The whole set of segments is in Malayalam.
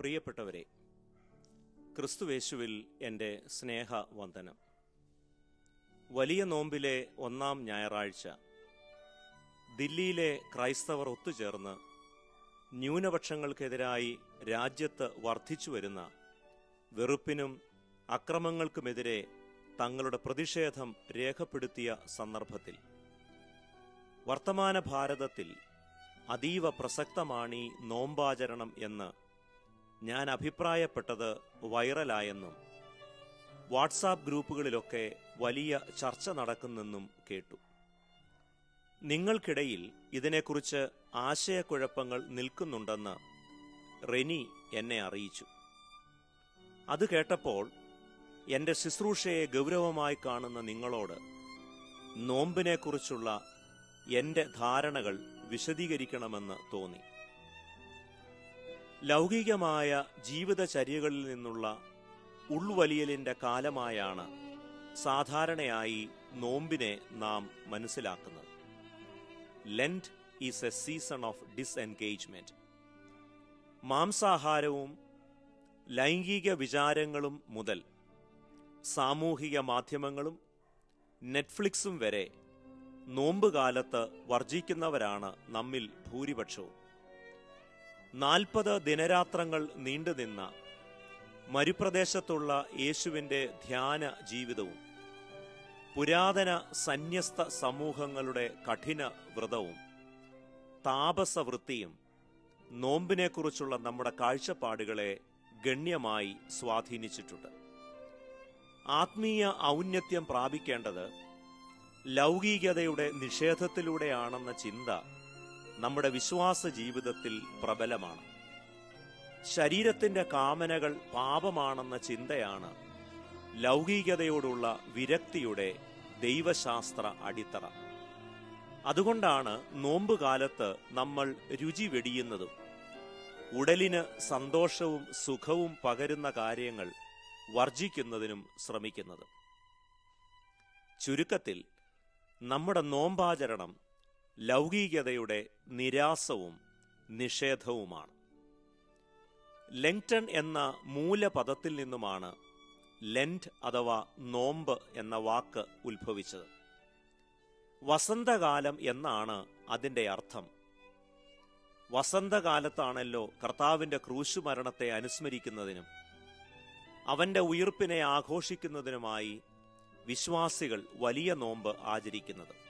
പ്രിയപ്പെട്ടവരെ ക്രിസ്തുവേശുവിൽ എന്റെ സ്നേഹ വന്ദനം വലിയ നോമ്പിലെ ഒന്നാം ഞായറാഴ്ച ദില്ലിയിലെ ക്രൈസ്തവർ ഒത്തുചേർന്ന് ന്യൂനപക്ഷങ്ങൾക്കെതിരായി രാജ്യത്ത് വർദ്ധിച്ചു വരുന്ന വെറുപ്പിനും അക്രമങ്ങൾക്കുമെതിരെ തങ്ങളുടെ പ്രതിഷേധം രേഖപ്പെടുത്തിയ സന്ദർഭത്തിൽ വർത്തമാന ഭാരതത്തിൽ അതീവ പ്രസക്തമാണ് ഈ നോമ്പാചരണം എന്ന് ഞാൻ അഭിപ്രായപ്പെട്ടത് വൈറലായെന്നും വാട്സാപ്പ് ഗ്രൂപ്പുകളിലൊക്കെ വലിയ ചർച്ച നടക്കുന്നെന്നും കേട്ടു. നിങ്ങൾക്കിടയിൽ ഇതിനെക്കുറിച്ച് ആശയക്കുഴപ്പങ്ങൾ നിൽക്കുന്നുണ്ടെന്ന് റെനി എന്നെ അറിയിച്ചു. അത് കേട്ടപ്പോൾ എന്റെ ശുശ്രൂഷയെ ഗൗരവമായി കാണുന്ന നിങ്ങളോട് നോമ്പിനെക്കുറിച്ചുള്ള എന്റെ ധാരണകൾ വിശദീകരിക്കണമെന്ന് തോന്നി. ലൗകികമായ ജീവിതചര്യകളിൽ നിന്നുള്ള ഉൾവലിയലിന്റെ കാലമായാണ് സാധാരണയായി നോമ്പിനെ നാം മനസ്സിലാക്കുന്നത്. Lent is a season of disengagement മാംസാഹാരവും ലൈംഗിക വിചാരങ്ങളും മുതൽ സാമൂഹിക മാധ്യമങ്ങളും നെറ്റ്ഫ്ലിക്സും വരെ നോമ്പുകാലത്ത് വർജിക്കുന്നവരാണ് നമ്മിൽ ഭൂരിപക്ഷവും. നാൽപ്പത് ദിനരാത്രങ്ങൾ നീണ്ടുനിന്ന മരുപ്രദേശത്തുള്ള യേശുവിന്റെ ധ്യാന ജീവിതവും പുരാതന സന്യസ്ത സമൂഹങ്ങളുടെ കഠിന വ്രതവും താപസവൃത്തിയും നോമ്പിനെക്കുറിച്ചുള്ള നമ്മുടെ കാഴ്ചപ്പാടുകളെ ഗണ്യമായി സ്വാധീനിച്ചിട്ടുണ്ട്. ആത്മീയ ഔന്നത്യം പ്രാപിക്കേണ്ടത് ലൗകികതയുടെ നിഷേധത്തിലൂടെയാണെന്ന ചിന്ത നമ്മുടെ വിശ്വാസ ജീവിതത്തിൽ പ്രബലമാണ്. ശരീരത്തിന്റെ കാമനകൾ പാപമാണെന്ന ചിന്തയാണ് ലൗകികതയോടുള്ള വിരക്തിയുടെ ദൈവശാസ്ത്ര അടിത്തറ. അതുകൊണ്ടാണ് നോമ്പുകാലത്ത് നമ്മൾ രുചി വെടിയുന്നതും ഉടലിന് സന്തോഷവും സുഖവും പകരുന്ന കാര്യങ്ങൾ വർജിക്കുന്നതിനും ശ്രമിക്കുന്നത്. ചുരുക്കത്തിൽ നമ്മുടെ നോമ്പാചരണം ലൗകികതയുടെ നിരാസവും നിഷേധവുമാണ്. ലെങ്ടൺ എന്ന മൂലപദത്തിൽ നിന്നുമാണ് ലെന്റ് അഥവാ നോമ്പ് എന്ന വാക്ക് ഉത്ഭവിച്ചത്. വസന്തകാലം എന്നാണ് അതിന്റെ അർത്ഥം. വസന്തകാലത്താണല്ലോ കർത്താവിന്റെ ക്രൂശുമരണത്തെ അനുസ്മരിക്കുന്നതിനും അവന്റെ ഉയിർപ്പിനെ ആഘോഷിക്കുന്നതിനുമായി വിശ്വാസികൾ വലിയ നോമ്പ് ആചരിക്കുന്നത്.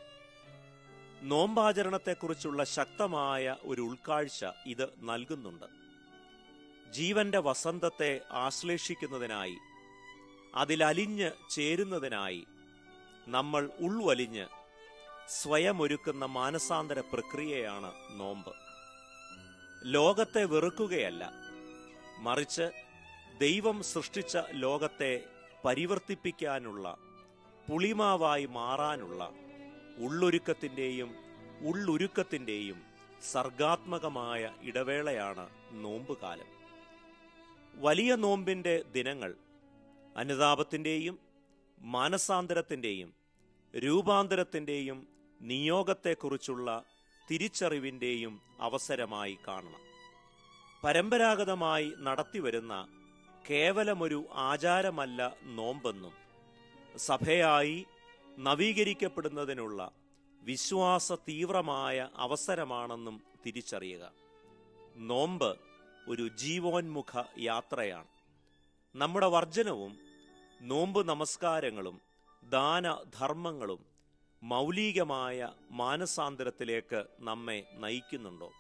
നോമ്പാചരണത്തെക്കുറിച്ചുള്ള ശക്തമായ ഒരു ഉൾക്കാഴ്ച ഇത് നൽകുന്നുണ്ട്. ജീവന്റെ വസന്തത്തെ ആശ്ലേഷിക്കുന്നതിനായി അതിലലിഞ്ഞ് ചേരുന്നതിനായി നമ്മൾ ഉൾവലിഞ്ഞ് സ്വയമൊരുക്കുന്ന മാനസാന്തര പ്രക്രിയയാണ് നോമ്പ്. ലോകത്തെ വെറുക്കുകയല്ല മറിച്ച് ദൈവം സൃഷ്ടിച്ച ലോകത്തെ പരിവർത്തിപ്പിക്കാനുള്ള പുളിമാവായി മാറാനുള്ള ഉള്ളൊരുക്കത്തിന്റെയും ഉള്ളൊരുക്കത്തിന്റെയും സർഗാത്മകമായ ഇടവേളയാണ് നോമ്പുകാലം. വലിയ നോമ്പിന്റെ ദിനങ്ങൾ അനുതാപത്തിന്റെയും മാനസാന്തരത്തിന്റെയും രൂപാന്തരത്തിന്റെയും നിയോഗത്തെക്കുറിച്ചുള്ള തിരിച്ചറിവിന്റെയും അവസരമായി കാണണം. പരമ്പരാഗതമായി നടത്തിവരുന്ന കേവലമൊരു ആചാരമല്ല നോമ്പെന്നും സഭയായി നവീകരിക്കപ്പെടുന്നതിനുള്ള വിശ്വാസ തീവ്രമായ അവസരമാണെന്നും തിരിച്ചറിയുക. നോമ്പ് ഒരു ജീവോന്മുഖ യാത്രയാണ്. നമ്മുടെ വർജനവും നോമ്പ് നമസ്കാരങ്ങളും ദാന ധർമ്മങ്ങളും മൗലികമായ മാനസാന്തരത്തിലേക്ക് നമ്മെ നയിക്കുന്നുണ്ടോ?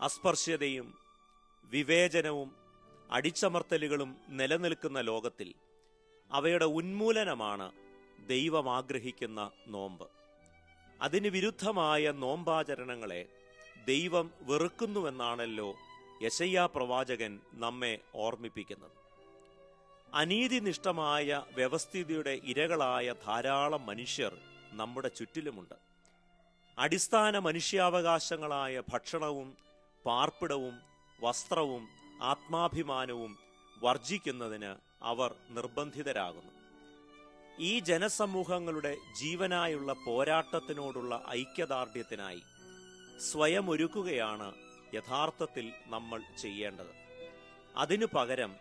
അസ്പർശ്യതയും വിവേചനവും അടിച്ചമർത്തലുകളും നിലനിൽക്കുന്ന ലോകത്തിൽ അവയുടെ ഉന്മൂലനമാണ് ദൈവം ആഗ്രഹിക്കുന്ന നോമ്പ്. അതിന് വിരുദ്ധമായ നോമ്പാചരണങ്ങളെ ദൈവം വെറുക്കുന്നുവെന്നാണല്ലോ യശയ്യാ പ്രവാചകൻ നമ്മെ ഓർമ്മിപ്പിക്കുന്നത്. അനീതിനിഷ്ഠമായ വ്യവസ്ഥിതിയുടെ ഇരകളായ ധാരാളം മനുഷ്യർ നമ്മുടെ ചുറ്റിലുമുണ്ട്. അടിസ്ഥാന മനുഷ്യാവകാശങ്ങളായ ഭക്ഷണവും പാർപ്പിടവും വസ്ത്രവും ആത്മാഭിമാനവും വർജിക്കുന്നതിന് അവർ നിർബന്ധിതരാകുന്നു. ഈ ജനസമൂഹങ്ങളുടെ ജീവനായുള്ള പോരാട്ടത്തിനോടുള്ള ഐക്യദാർഢ്യത്തിനായി സ്വയം ഒരുക്കുകയാണ് യഥാർത്ഥത്തിൽ നമ്മൾ ചെയ്യേണ്ടത്. അതിനു പകരം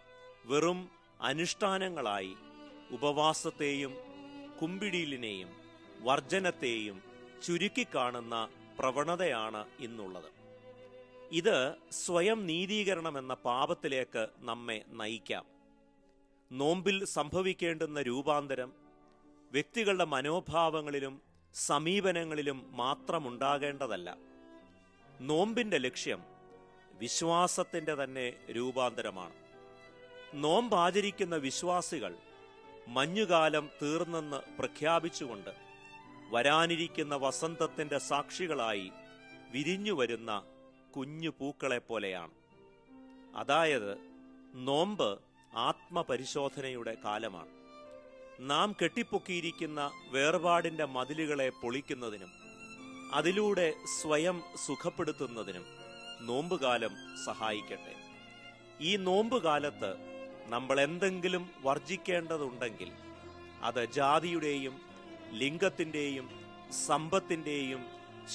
വെറും അനുഷ്ഠാനങ്ങളായി ഉപവാസത്തെയും കുമ്പിടിയിലിനെയും വർജനത്തെയും ചുരുക്കിക്കാണുന്ന പ്രവണതയാണ് ഇന്നുള്ളത്. ഇത് സ്വയം നീതീകരണം എന്ന പാപത്തിലേക്ക് നമ്മെ നയിക്കാം. നോമ്പിൽ സംഭവിക്കേണ്ടുന്ന രൂപാന്തരം വ്യക്തികളുടെ മനോഭാവങ്ങളിലും സമീപനങ്ങളിലും മാത്രമുണ്ടാകേണ്ടതല്ല. നോമ്പിന്റെ ലക്ഷ്യം വിശ്വാസത്തിന്റെ തന്നെ രൂപാന്തരമാണ്. നോമ്പ് ആചരിക്കുന്ന വിശ്വാസികൾ മഞ്ഞുകാലം തീർന്നെന്ന് പ്രഖ്യാപിച്ചുകൊണ്ട് വരാനിരിക്കുന്ന വസന്തത്തിന്റെ സാക്ഷികളായി വിരിഞ്ഞുവരുന്ന കുഞ്ഞു പൂക്കളെ പോലെയാണ് അതായത് നോമ്പ് ആത്മപരിശോധനയുടെ കാലമാണ്. നാം കെട്ടിപ്പൊക്കിയിരിക്കുന്ന വേർപാടിന്റെ മതിലുകളെ പൊളിക്കുന്നതിനും അതിലൂടെ സ്വയം സുഖപ്പെടുത്തുന്നതിനും നോമ്പുകാലം സഹായിക്കട്ടെ. ഈ നോമ്പുകാലത്ത് നമ്മൾ എന്തെങ്കിലും വർജിക്കേണ്ടതുണ്ടെങ്കിൽ അത് ജാതിയുടെയും ലിംഗത്തിന്റെയും സമ്പത്തിന്റെയും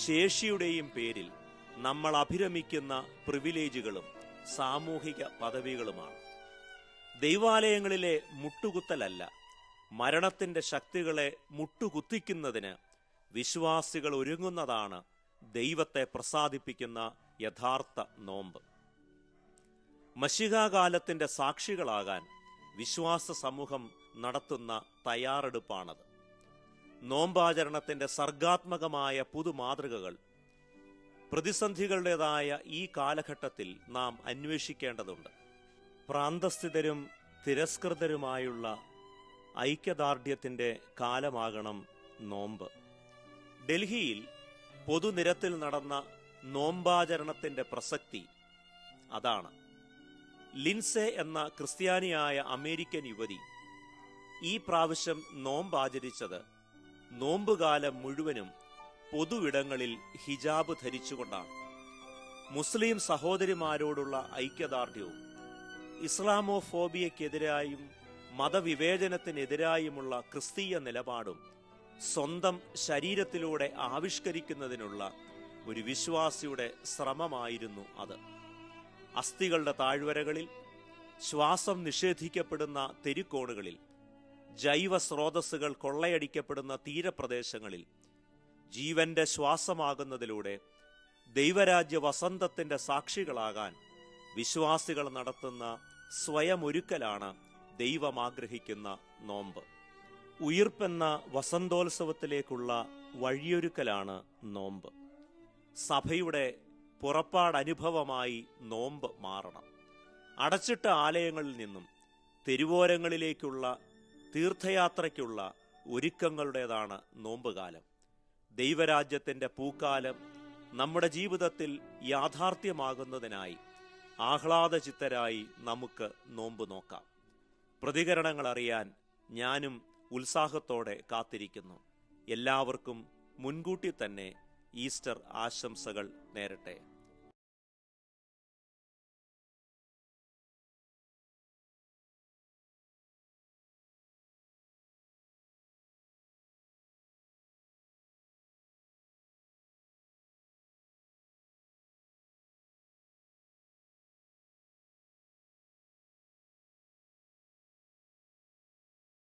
ശേഷിയുടെയും പേരിൽ നമ്മൾ അഭിരമിക്കുന്ന പ്രിവിലേജുകളും സാമൂഹിക പദവികളുമാണ്. ദൈവാലയങ്ങളിലെ മുട്ടുകുത്തലല്ല മരണത്തിന്റെ ശക്തികളെ മുട്ടുകുത്തിക്കുന്നതിന് വിശ്വാസികൾ ഒരുങ്ങുന്നതാണ് ദൈവത്തെ പ്രസാദിപ്പിക്കുന്ന യഥാർത്ഥ നോമ്പ്. മഷികാകാലത്തിന്റെ സാക്ഷികളാകാൻ വിശ്വാസ സമൂഹം നടത്തുന്ന തയ്യാറെടുപ്പാണത്. നോമ്പാചരണത്തിന്റെ സർഗാത്മകമായ പുതുമാതൃകകൾ പ്രതിസന്ധികളുടേതായ ഈ കാലഘട്ടത്തിൽ നാം അന്വേഷിക്കേണ്ടതുണ്ട്. പ്രാന്തസ്ഥിതരും തിരസ്കൃതരുമായുള്ള ഐക്യദാർഢ്യത്തിന്റെ കാലമാകണം നോമ്പ്. ഡൽഹിയിൽ പൊതുനിരത്തിൽ നടന്ന നോമ്പാചരണത്തിന്റെ പ്രസക്തി അതാണ്. ലിൻസെ എന്ന ക്രിസ്ത്യാനിയായ അമേരിക്കൻ യുവതി ഈ പ്രാവശ്യം നോമ്പാചരിച്ചത് നോമ്പുകാലം മുഴുവനും പൊതുവിടങ്ങളിൽ ഹിജാബ് ധരിച്ചുകൊണ്ടാണ്. മുസ്ലിം സഹോദരിമാരോടുള്ള ഐക്യദാർഢ്യവും ഇസ്ലാമോഫോബിയക്കെതിരായും മതവിവേചനത്തിനെതിരായുമുള്ള ക്രിസ്തീയ നിലപാടും സ്വന്തം ശരീരത്തിലൂടെ ആവിഷ്കരിക്കുന്നതിനുള്ള ഒരു വിശ്വാസിയുടെ ശ്രമമായിരുന്നു അത്. അസ്ഥികളുടെ താഴ്വരകളിൽ ശ്വാസം നിഷേധിക്കപ്പെടുന്ന തെരുക്കോണുകളിൽ ജൈവ സ്രോതസ്സുകൾ കൊള്ളയടിക്കപ്പെടുന്ന തീരപ്രദേശങ്ങളിൽ ജീവന്റെ ശ്വാസമാകുന്നതിലൂടെ ദൈവരാജ്യ വസന്തത്തിന്റെ സാക്ഷികളാകാൻ വിശ്വാസികൾ നടത്തുന്ന സ്വയമൊരുക്കലാണ് ദൈവം ആഗ്രഹിക്കുന്ന നോമ്പ്. ഉയിർപ്പെന്ന വസന്തോത്സവത്തിലേക്കുള്ള വഴിയൊരുക്കലാണ് നോമ്പ്. സഭയുടെ പുറപ്പാടനുഭവമായി നോമ്പ് മാറണം. അടച്ചിട്ട ആലയങ്ങളിൽ നിന്നും തെരുവോരങ്ങളിലേക്കുള്ള തീർത്ഥയാത്രയ്ക്കുള്ള ഒരുക്കങ്ങളുടേതാണ് നോമ്പുകാലം. ദൈവരാജ്യത്തിന്റെ പൂക്കാലം നമ്മുടെ ജീവിതത്തിൽ യാഥാർത്ഥ്യമാകുന്നതിനായി ആഹ്ലാദചിത്തരായി നമുക്ക് നോമ്പ് നോക്കാം. പ്രതികരണങ്ങൾ അറിയാൻ ഞാനും ഉത്സാഹത്തോടെ കാത്തിരിക്കുന്നു. എല്ലാവർക്കും മുൻകൂട്ടി തന്നെ ഈസ്റ്റർ ആശംസകൾ നേരട്ടെ.